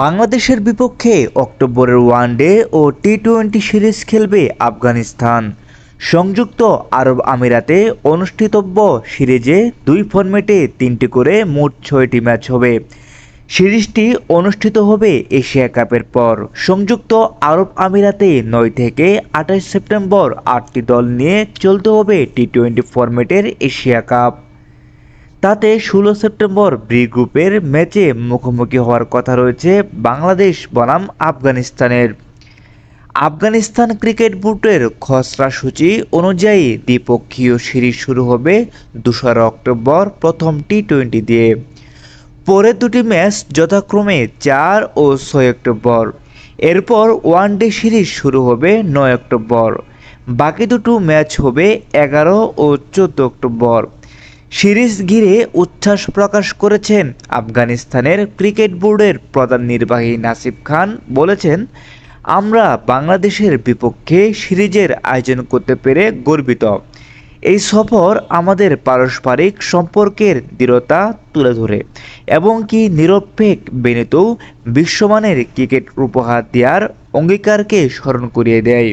বাংলাদেশের বিপক্ষে অক্টোবরের ওয়ানডে ও টি টোয়েন্টি সিরিজ খেলবে আফগানিস্তান। সংযুক্ত আরব আমিরাতে অনুষ্ঠিতব্য সিরিজে দুই ফরম্যাটে তিনটি করে মোট ছয়টি ম্যাচ হবে। সিরিজটি অনুষ্ঠিত হবে এশিয়া কাপের পর। সংযুক্ত আরব আমিরাতে নয় থেকে আঠাশ সেপ্টেম্বর আটটি দল নিয়ে চলতে হবে টি টোয়েন্টি ফরম্যাটের এশিয়া কাপ। তাতে ষোলো সেপ্টেম্বর ব্রি গ্রুপের ম্যাচে মুখোমুখি হওয়ার কথা রয়েছে বাংলাদেশ বনাম আফগানিস্তানের। আফগানিস্তান ক্রিকেট বোর্ডের খসড়া সূচি অনুযায়ী দ্বিপক্ষীয় সিরিজ শুরু হবে দোসরা অক্টোবর প্রথম টি টোয়েন্টি দিয়ে। পরের দুটি ম্যাচ যথাক্রমে চার ও ছয় অক্টোবর। এরপর ওয়ান ডে সিরিজ শুরু হবে নয় অক্টোবর। বাকি দুটো ম্যাচ হবে এগারো ও চোদ্দ অক্টোবর। সিরিজ ঘিরে উচ্ছ্বাস প্রকাশ করেছেন আফগানিস্তানের ক্রিকেট বোর্ডের প্রধান নির্বাহী নাসিব খান বলেছেন, আমরা বাংলাদেশের বিপক্ষে সিরিজের আয়োজন করতে পেরে গর্বিত। এই সফর আমাদের পারস্পরিক সম্পর্কের দৃঢ়তা তুলে ধরে এবং কি নিরপেক্ষ বেনেতেও বিশ্বমানের ক্রিকেট উপহার দেওয়ার অঙ্গীকারকে স্মরণ করিয়ে দেয়।